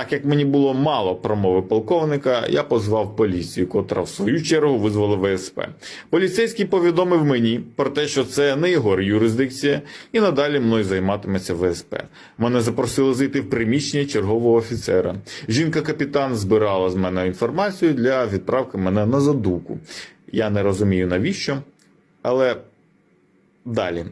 Так як мені було мало промови полковника, я позвав поліцію, котра в свою чергу визвала ВСП. Поліцейський повідомив мені про те, що це не його юрисдикція, і надалі мною займатиметься ВСП. Мене запросили зайти в приміщення чергового офіцера. Жінка-капітан збирала з мене інформацію для відправки мене на задумку. Я не розумію навіщо, але далі.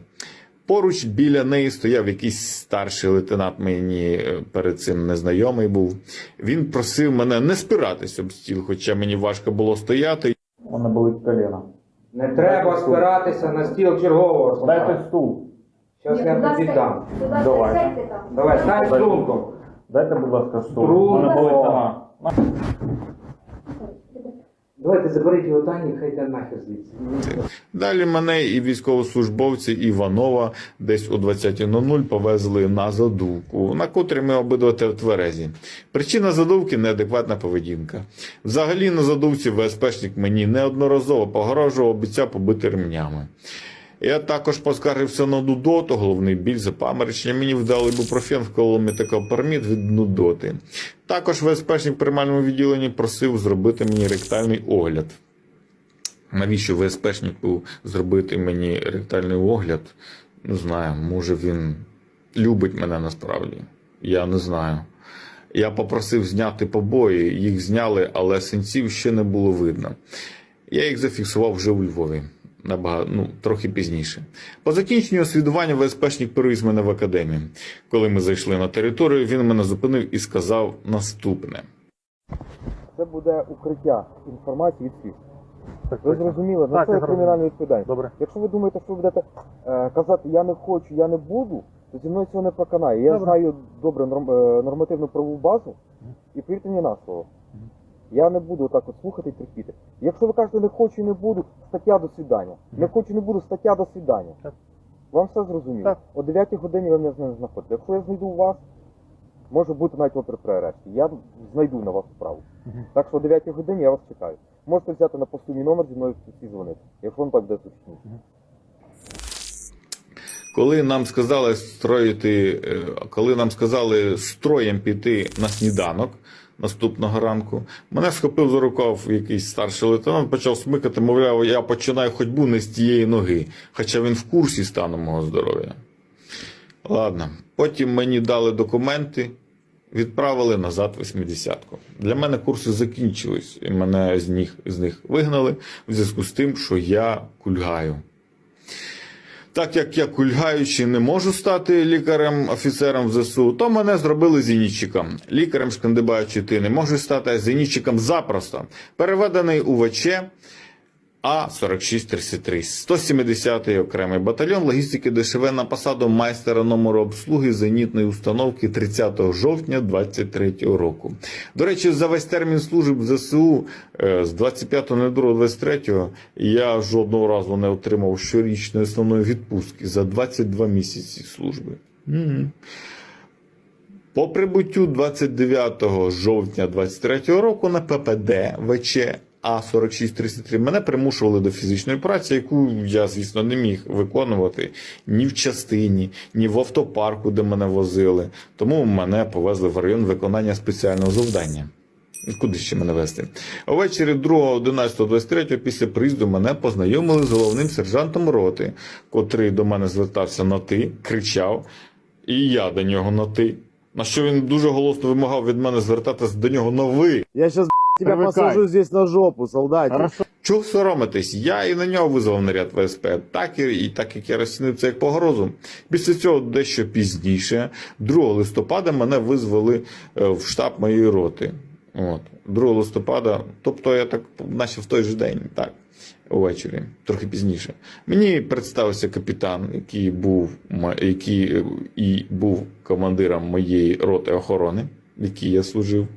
Поруч біля неї стояв якийсь старший лейтенант, мені е, перед цим незнайомий був. Він просив мене не спиратись об стіл, хоча мені важко було стояти. Мене болить коліна. Не треба спиратися на стіл чергового. Дайте стул. Зараз я тобі дам. Давай. там. Давай, стань струнком. Дайте, будь ласка, стул. Мене болить нога. Давайте заберіть його дані, хай йде нахер звідси. Далі мене і військовослужбовці Іванова десь о 20.00 повезли на задувку, на котрі ми обидва тверезі. Причина задувки неадекватна поведінка. Взагалі на задувці ВСПшник мені неодноразово погрожував, обіцяв побити ремнями. Я також поскаржився на Нудоту, головний біль запаморочення. Мені вдали бупрофен, вкололи метакалпармід від Нудоти. Також ВСПшник в приймальному відділенні просив зробити мені ректальний огляд. Навіщо ВСПшнику зробити мені ректальний огляд? Не знаю, може він любить мене насправді. Я не знаю. Я попросив зняти побої, їх зняли, але синців ще не було видно. Я їх зафіксував вже у Львові. Набагато, ну, трохи пізніше. По закінченню освідування ВСПшник перевіз мене в академію. Коли ми зайшли на територію, він мене зупинив і сказав наступне. Це буде укриття інформації від світ. Так, Ви зрозуміли, Так, це кримінальна відповідальність. Добре. Якщо ви думаєте, що ви будете е, казати я не хочу, я не буду, то зі мною цього не проканає. Я Добре. знаю добре норм, е, нормативну правову базу і повірте мені на слово. Я не буду так от слухати і терпіти. Якщо ви кажете не хочу і не буду, стаття до свідання. Не хочу, і не буду, стаття до свідання. Так. Вам все зрозуміло. Так. О 9 годині ви мене з ним знаходите. Якщо я знайду вас, може бути навіть опір при арешті. Я знайду на вас справу. Мгм. Так що о 9 годині я вас чекаю. Можете взяти на посту мій номер зі мною всі дзвонити, якщо вам так буде зручніше. Коли нам сказали строїти, е, коли нам сказали строєм піти на сніданок наступного ранку, мене схопив за рукав якийсь старший лейтенант, почав смикати, мовляв, я починаю ходьбу не з тієї ноги, хоча він в курсі стану мого здоров'я. Ладно, потім мені дали документи, відправили назад 80-ку. Для мене курси закінчились, і мене з них, з них вигнали в зв'язку з тим, що я кульгаю. Так як я кульгаючи не можу стати лікарем-офіцером в ЗСУ, то мене зробили зенітчиком. Лікарем шкандибаючи ти не можеш стати, а зенітчиком запросто. Переведений у ВЧ А4633, 170-й окремий батальйон логістики ДШВ на посаду майстера номеру обслуги зенітної установки 30 жовтня 23 року. До речі, за весь термін служби в ЗСУ е, з 25.02.23 я жодного разу не отримав щорічної основної відпустки за 22 місяці служби. По прибуттю 29 жовтня 23 року на ППД ВЧ А4633 мене примушували до фізичної праці, яку я, звісно, не міг виконувати ні в частині, ні в автопарку, де мене возили. Тому мене повезли в район виконання спеціального завдання. Куди ще мене вести? Увечері 2.11.23 після приїзду мене познайомили з головним сержантом роти, котрий до мене звертався на ти, кричав, і я до нього на ти. На що він дуже голосно вимагав від мене звертатися до нього на ви. Я сейчас тебя Привыкай. посажу здесь на жопу, солдатик. Хорошо. Чого соромитись? Я і на нього визвав наряд ВСП, так і, і так як я розцінив це як погрозу. Після цього дещо пізніше, 2 листопада, мене визвали е, в штаб моєї роти. От, 2 листопада, тобто я так, наче в той же день, так, увечері, трохи пізніше. Мені представився капітан, який був, ма- який е, і був командиром моєї роти охорони, в якій я служив.